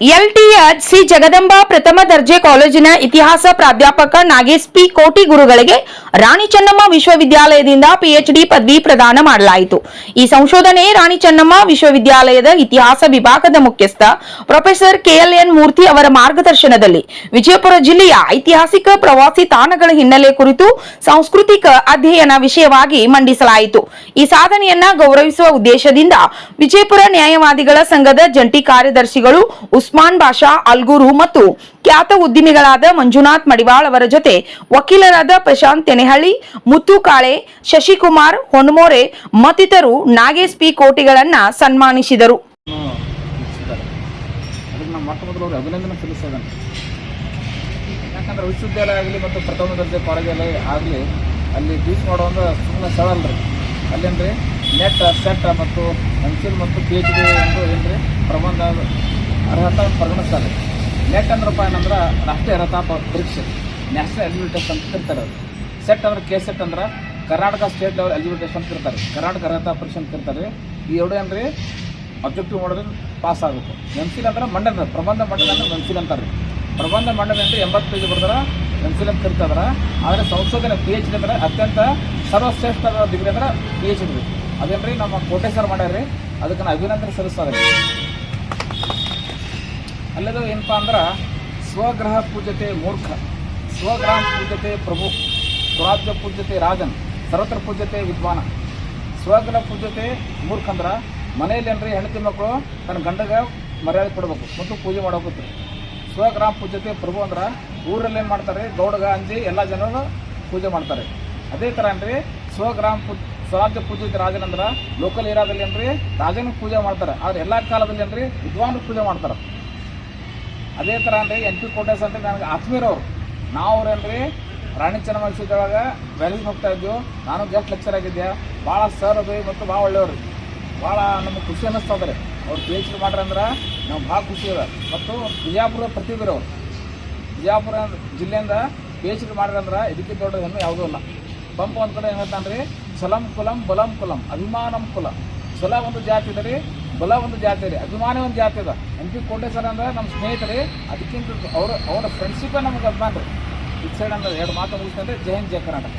ಎಲ್ಟಿಎಚ್ C Jagadamba ಪ್ರಥಮ ದರ್ಜೆ ಕಾಲೇಜಿನ ಇತಿಹಾಸ ಪ್ರಾಧ್ಯಾಪಕ ನಾಗೇಶ್ ಪಿ ಕೋಟಿ ಗುರುಗಳಿಗೆ ರಾಣಿ ಚೆನ್ನಮ್ಮ ವಿಶ್ವವಿದ್ಯಾಲಯದಿಂದ ಪಿಎಚ್ಡಿ ಪದವಿ ಪ್ರದಾನ ಮಾಡಲಾಯಿತು. ಈ ಸಂಶೋಧನೆ ರಾಣಿ ಚೆನ್ನಮ್ಮ ವಿಶ್ವವಿದ್ಯಾಲಯದ ಇತಿಹಾಸ ವಿಭಾಗದ ಮುಖ್ಯಸ್ಥ ಪ್ರೊಫೆಸರ್ ಕೆಎಲ್ಎನ್ ಮೂರ್ತಿ ಅವರ ಮಾರ್ಗದರ್ಶನದಲ್ಲಿ ವಿಜಯಪುರ ಜಿಲ್ಲೆಯ ಐತಿಹಾಸಿಕ ಪ್ರವಾಸಿ ತಾಣಗಳ ಹಿನ್ನೆಲೆ ಕುರಿತು ಸಾಂಸ್ಕೃತಿಕ ಅಧ್ಯಯನ ವಿಷಯವಾಗಿ ಮಂಡಿಸಲಾಯಿತು. ಈ ಸಾಧನೆಯನ್ನ ಗೌರವಿಸುವ ಉದ್ದೇಶದಿಂದ ವಿಜಯಪುರ ನ್ಯಾಯವಾದಿಗಳ ಸಂಘದ ಜಂಟಿ ಕಾರ್ಯದರ್ಶಿಗಳು ಉಸ್ಮಾನ್ ಬಾಷಾ, ಅಲ್ಗೂರು ಮತ್ತು ಖ್ಯಾತ ಉದ್ಯಮಿಗಳಾದ ಮಂಜುನಾಥ್ ಮಡಿವಾಳ್ ಅವರ ಜೊತೆ ವಕೀಲರಾದ ಪ್ರಶಾಂತ್ ತೆನೆಹಳ್ಳಿ, ಮುತ್ತು ಕಾಳೆ, ಶಶಿಕುಮಾರ್, ಹೊನ್ಮೋರೆ ಮತ್ತಿತರು ನಾಗೇಶ್ ಪಿ ಕೋಟಿಗಳನ್ನ ಸನ್ಮಾನಿಸಿದರು. ಯಾಕಂದ್ರೆ ವಿಶ್ವವಿದ್ಯಾಲಯ ಆಗಲಿ ಮತ್ತು ಪ್ರಥಮ ದರ್ಜೆ ಕಾಲೇಜಲ್ಲಿ ಆಗಲಿ, ಅಲ್ಲಿ ಟೀಚ್ ಮಾಡುವಂಥ ಸುಮ್ಮನೆ ಸ್ಥಳ ಅಲ್ರಿ. ಅಲ್ಲೇನ್ರಿ? ನೆಟ್ ಸೆಟ್ ಮತ್ತು ಎಂ ಮತ್ತು ಪಿ ಎಚ್ ಡಿ ಎಂದು ಏನು ಪ್ರಬಂಧ ಅರ್ಹತಾ ಪರಿಗಣಿಸ್ತಾರೆ. ನೆಟ್ ಅಂದ್ರಪ್ಪ ಏನಂದ್ರೆ ರಾಷ್ಟ್ರೀಯ ಅರ್ಹತಾ ಪರೀಕ್ಷೆ. ನ್ಯಾಷನಲ್ ಎಲಿಜಿಬಿಲಿಟಿ ಟೆಸ್ಟ್ ಅಂತ ಕರಿತಾರೆ ಅದು. ಸೆಟ್ ಅಂದ್ರೆ ಕೆ ಸೆಟ್ ಅಂದ್ರೆ Karnataka state level eligibility test ಅಂತ ಇರ್ತಾರೆ. ಕರ್ನಾಟಕ ಅರ್ಹತಾ ಪರೀಕ್ಷೆ ಅಂತ ಕರಿತಾರೆ ಈ ಎರಡು ರೀ ಅಬ್ಜೆಕ್ಟಿವ್ ಮಾಡಿದ್ರೆ ಪಾಸ್ ಆಗುತ್ತೆ ಎನ್ಸಿಲ್ ಅಂದ್ರೆ ಮಂಡನ ಪ್ರಬಂಧ ಮಂಡನ ಅಂದ್ರೆ ಮೆನ್ಸಿಲ್ ಅಂತಾರೆ. ಪ್ರಬಂಧ ಮಂಡನೆ ಅಂದ್ರೆ ಎಂಬತ್ತು ಪೇಜ್ ಎನ್ ಸಿಲ್ ಅಂತ ಕರಿತಾರ ಆದರೆ ಸಂಶೋಧನೆ ಪಿ ಎಚ್ ಡಿ ಅಂದ್ರೆ ಅತ್ಯಂತ ಸರ್ವಶ್ರೇಷ್ಠ ಡಿಗ್ರಿ ಅಂದ್ರೆ ಪಿ ಎಚ್ ಡಿ ಅದೇನ್ರಿ ನಮ್ಮ ಕೋಟೆ ಸರ್ ಮಾಡ್ಯಾರ್ರಿ? ಅದಕ್ಕೆ ನಾನು ಅಭಿನಂದನೆ ಸಲ್ಲಿಸ್ತಾರೆ ಅಲ್ಲದು ಏನಪ್ಪ ಅಂದ್ರೆ ಸ್ವಗ್ರಹ ಪೂಜ್ಯತೆ ಮೂರ್ಖ, ಸ್ವಗ್ರಹ ಪೂಜ್ಯತೆ ಪ್ರಭು, ಸ್ವರಾಜ್ಯ ಪೂಜ್ಯತೆ ರಾಜನ್ ಸರ್ವತ್ರ ಪೂಜ್ಯತೆ ವಿದ್ವಾನ. ಸ್ವಗ್ರಹ ಪೂಜ್ಯತೆ ಮೂರ್ಖ ಅಂದ್ರೆ ಮನೆಯಲ್ಲಿ ಏನ್ರಿ ಹೆಣ್ಣು ಮಕ್ಕಳು ತನ್ನ ಗಂಡಗ ಮರ್ಯಾದೆ ಕೊಡಬೇಕು, ಮತ್ತು ಪೂಜೆ ಮಾಡಬೇಕು ಸ್ವಗ್ರಾಮ ಪೂಜ್ಯತೆ ಪ್ರಭು ಅಂದ್ರೆ ಊರಲ್ಲಿ ಏನು ಮಾಡ್ತಾರೆ, ಗೌಡಗ, ಅಂಜಿ, ಎಲ್ಲ ಜನರು ಪೂಜೆ ಮಾಡ್ತಾರೆ. ಅದೇ ಥರ ಏನ್ರಿ ಸ್ವಗ್ರಾಮ ಪೂಜ ಸ್ವರಾಜ್ಯ ಪೂಜಿತ ರಾಜನ್ ಅಂದ್ರೆ ಲೋಕಲ್ ಏರಿಯಾದಲ್ಲಿ ಏನ್ರಿ ರಾಜನಿಗೆ ಪೂಜೆ ಮಾಡ್ತಾರೆ, ಆದ್ರೆ ಎಲ್ಲ ಕಾಲದಲ್ಲಿ ಏನ್ರಿ ವಿದ್ವಾನ್ ಪೂಜೆ ಮಾಡ್ತಾರೆ. ಅದೇ ಥರ ಅಂದರೆ ಎನ್ ಪಿ ಕೋಟೇಶ್ ಅಂದರೆ ನನಗೆ ಆತ್ಮೀಯರವರು ನಾವು ಅವ್ರೇನ್ರಿ ರಾಣಿ ವಿಶ್ವವಿದ್ಯಾಲಯ ವ್ಯಾಲಿಗೆ ಹೋಗ್ತಾ ಇದ್ದೆವು ನಾನು ಗೆಸ್ಟ್ ಲೆಕ್ಚರ್ ಆಗಿದ್ದೆ. ಭಾಳ ಸರ್ ಅದು ಮತ್ತು ಭಾಳ ಒಳ್ಳೆಯವ್ರು. ಭಾಳ ನಮಗೆ ಖುಷಿ ಅನ್ನಿಸ್ತದ್ರಿ ಅವ್ರು ಪಿ ಎಚ್ ಡಿ ಮಾಡ್ರಿ ಅಂದ್ರೆ ನಾವು ಭಾಳ ಖುಷಿ ಅದ. ಮತ್ತು ಬಿಜಾಪುರ ಪ್ರತಿಭೆ ಅವ್ರು ಬಿಜಾಪುರ ಜಿಲ್ಲೆಯಿಂದ ಪಿ ಎಚ್ ಡಿ ಮಾಡ್ರಂದ್ರೆ ಇದಕ್ಕೆ ದೊಡ್ಡ ಹೆಮ್ಮೆ ಯಾವುದೂ ಇಲ್ಲ ಪಂಪ್ ಒಂದು ಕಡೆ ಏನು ರೀ ಛಲಂ ಕುಲಂ ಬಲಂ ಕುಲಂ, ಅಭಿಮಾನಂ ಕುಲ. ಛಲ ಒಂದು ಜಾತಿ ಇದೆ ರೀ, ಬಲ ಒಂದು ಜಾತಿ ರೀ, ಅಭಿಮಾನ ಒಂದು ಜಾತಿ ಅದ. ಎಂ ಪಿ ಕೋಟೇಶ್ವರ ಅಂದ್ರೆ ನಮ್ಮ ಸ್ನೇಹಿತರಿ ಅದಕ್ಕಿಂತ ಅವ್ರ, ಅವರ ಫ್ರೆಂಡ್ಶಿಪ್ಪೇ ನಮಗೆ ಅಭಿಮಾನ ರೀ. ಈ ಸೈಡ್ ಅಂದ್ರೆ ಎರಡು ಮಾತು ಮುಗಿಸ್ತಂದ್ರೆ ಜೈ ಜಯ ಕರ್ನಾಟಕ.